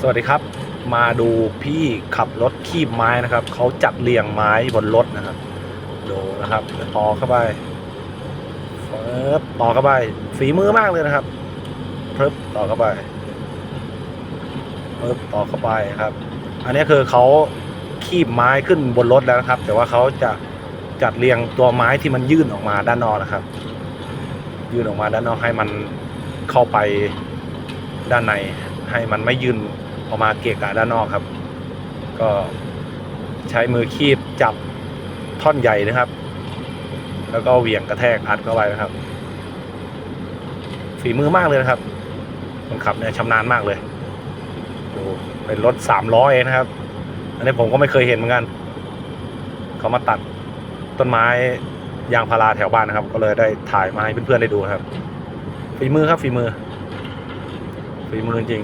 สวัสดีครับ มาดูพี่ขับรถคีบไม้นะครับ เขาจัดเรียงไม้บนรถนะครับ ดูนะครับต่อเข้าไปเฟิบต่อเข้าไป ฝีมือมากเลยนะครับเพิ่ต่อเข้าไปเพิ่ต่อเข้าไปครับ อันนี้คือเขาคีบไม้ขึ้นบนรถแล้วนะครับ แต่ว่าเขาจะจัดเรียงตัวไม้ที่มันยื่นออกมาด้านนอกนะครับ ยื่นออกมาด้านนอกให้มันเข้าไปด้านในให้มันไม่ยื่น ออกมาเกะกะด้านนอกครับ ก็ใช้มือคีบจับท่อนใหญ่นะครับ แล้วก็เหวี่ยงกระแทกอัดเข้าไปนะครับ ฝีมือมากเลยนะครับคนขับเนี่ยชำนาญมากเลยดูเป็นรถสามล้อเองนะครับ อันนี้ผมก็ไม่เคยเห็นเหมือนกัน เขามาตัดต้นไม้ยางพาราแถวบ้านนะครับ ก็เลยได้ถ่ายมาให้เพื่อนๆได้ดูครับ ฝีมือครับฝีมือ ฝีมือจริง